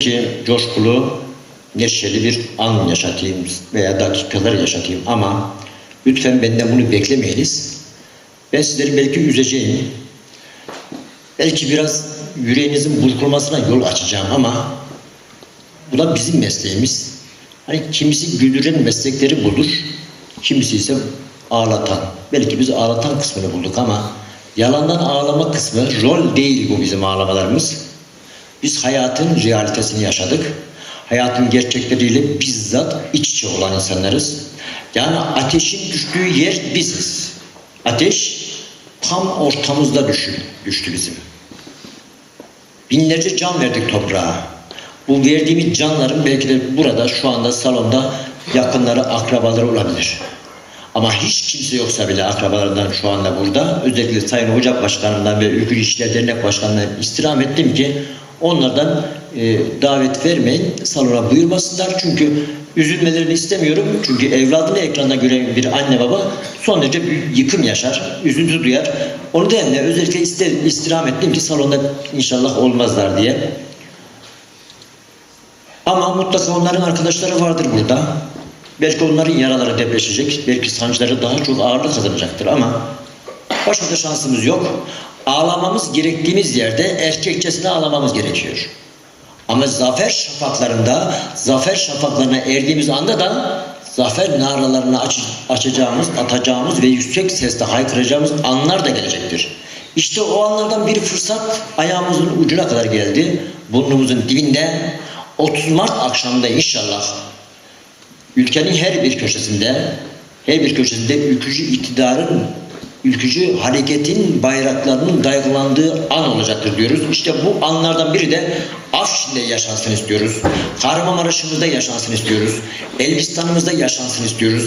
ki coşkulu, neşeli bir an yaşatayım veya dakikalar yaşatayım ama lütfen benden bunu beklemeyiniz. Ben sizleri belki üzeceğim. Belki biraz yüreğinizin burkulmasına yol açacağım ama bu da bizim mesleğimiz. Hani kimisi güldüren meslekleri bulur, kimisi ise ağlatan. Belki biz ağlatan kısmını bulduk ama yalandan ağlama kısmı rol değil bu bizim ağlamalarımız. Biz hayatın realitesini yaşadık. Hayatın gerçekleriyle bizzat iç içe olan insanlarız. Yani ateşin düştüğü yer biziz. Ateş tam ortamızda düştü, düştü bizim. Binlerce can verdik toprağa. Bu verdiğimiz canların belki de burada şu anda salonda yakınları, akrabaları olabilir. Ama hiç kimse yoksa bile akrabalarından şu anda burada özellikle Sayın Ocak Başkanımdan ve Ülkü İşler Dernek Başkanı'ndan istirham ettim ki onlardan e, davet vermeyin, salona buyurmasınlar. Çünkü üzülmelerini istemiyorum. Çünkü evladını ekranda gören bir anne baba son derece büyük yıkım yaşar, üzüntü duyar. Onu nedenle özellikle ister, istirham ettim ki salonda inşallah olmazlar diye. Ama mutlaka onların arkadaşları vardır burada. Belki onların yaraları depreşecek. Belki sancıları daha çok ağırlık kazanacaktır ama başka da şansımız yok. Ağlamamız gerektiğimiz yerde erkekçesine ağlamamız gerekiyor. Ama zafer şafaklarında, zafer şafaklarına erdiğimiz anda da zafer naralarını aç, açacağımız, atacağımız ve yüksek sesle haykıracağımız anlar da gelecektir. İşte o anlardan bir fırsat ayağımızın ucuna kadar geldi. Burnumuzun dibinde 30 Mart akşamında inşallah ülkenin her bir köşesinde her bir köşesinde ülkücü iktidarın ülkücü hareketin bayraklarının daygılandığı an olacaktır diyoruz. İşte bu anlardan biri de Afşin'de yaşansın istiyoruz. Kahramanmaraş'ımızda yaşansın istiyoruz. Elbistan'ımızda yaşansın istiyoruz.